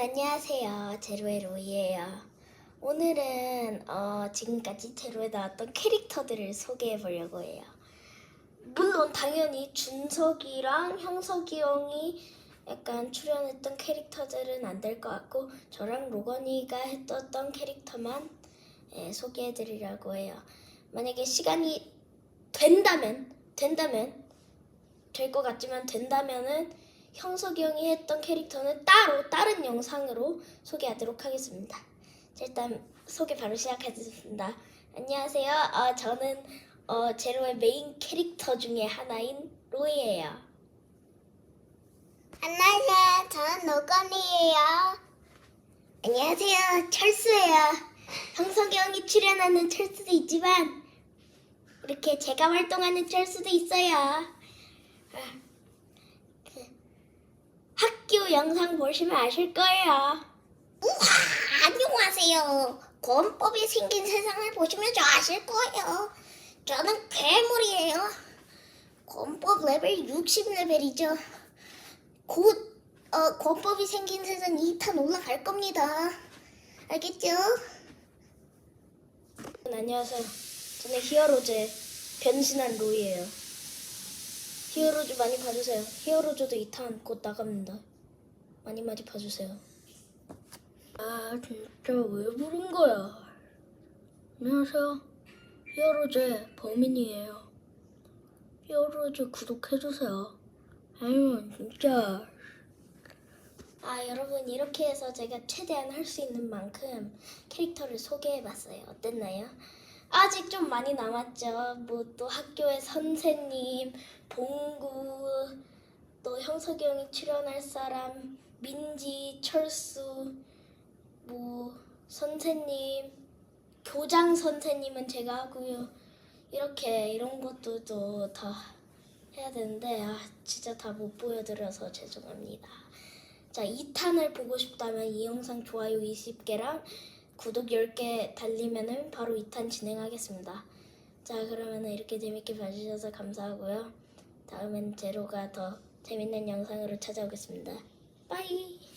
안녕하세요. 제로의 로이예요. 오늘은 어, 지금까지 제로에 나왔던 캐릭터들을 소개해 보려고 해요. 물론 당연히 준석이랑 형석이 형이 약간 출연했던 캐릭터들은 안 될 것 같고 저랑 로건이가 했었던 캐릭터만 예, 소개해 드리려고 해요. 만약에 시간이 된다면 된다면 될 것 같지만 된다면은 형석이 형이 했던 캐릭터는 따로 다른 영상으로 소개하도록 하겠습니다. 자, 일단 소개 바로 시작하겠습니다. 안녕하세요. 어, 저는 어, 제로의 메인 캐릭터 중에 하나인 로이예요. 안녕하세요. 저는 노건이에요. 안녕하세요. 철수예요. 형석이 형이 출연하는 철수도 있지만 이렇게 제가 활동하는 철수도 있어요. 영상 보시면 아실 거예요. 우와, 안녕하세요. 권법이 생긴 세상을 보시면 저 아실 거예요. 저는 괴물이에요. 권법 레벨 60레벨이죠. 곧 어, 권법이 생긴 세상 2탄 올라갈 겁니다. 알겠죠? 안녕하세요. 저는 히어로즈의 변신한 로이예요. 히어로즈 많이 봐주세요. 히어로즈도 2탄 곧 나갑니다. 많이 많이 봐주세요. 아 진짜 왜 부른 거야? 안녕하세요. 히어로즈의 범인이에요. 히어로즈 구독해주세요. 아니면 진짜 아 여러분 이렇게 해서 제가 최대한 할 수 있는 만큼 캐릭터를 소개해봤어요. 어땠나요? 아직 좀 많이 남았죠. 뭐 또 학교의 선생님, 봉구, 또 형석이 형이 출연할 사람, 민지, 철수, 뭐 선생님, 교장 선생님은 제가 하고요. 이렇게 이런 것도 또다 해야 되는데 아 진짜 다 못 보여드려서 죄송합니다. 자, 2탄을 보고 싶다면 이 영상 좋아요 20개랑 구독 10개 달리면은 바로 2탄 진행하겠습니다. 자, 그러면은 이렇게 재밌게 봐주셔서 감사하고요. 다음엔 제로가 더 재밌는 영상으로 찾아오겠습니다. Bye.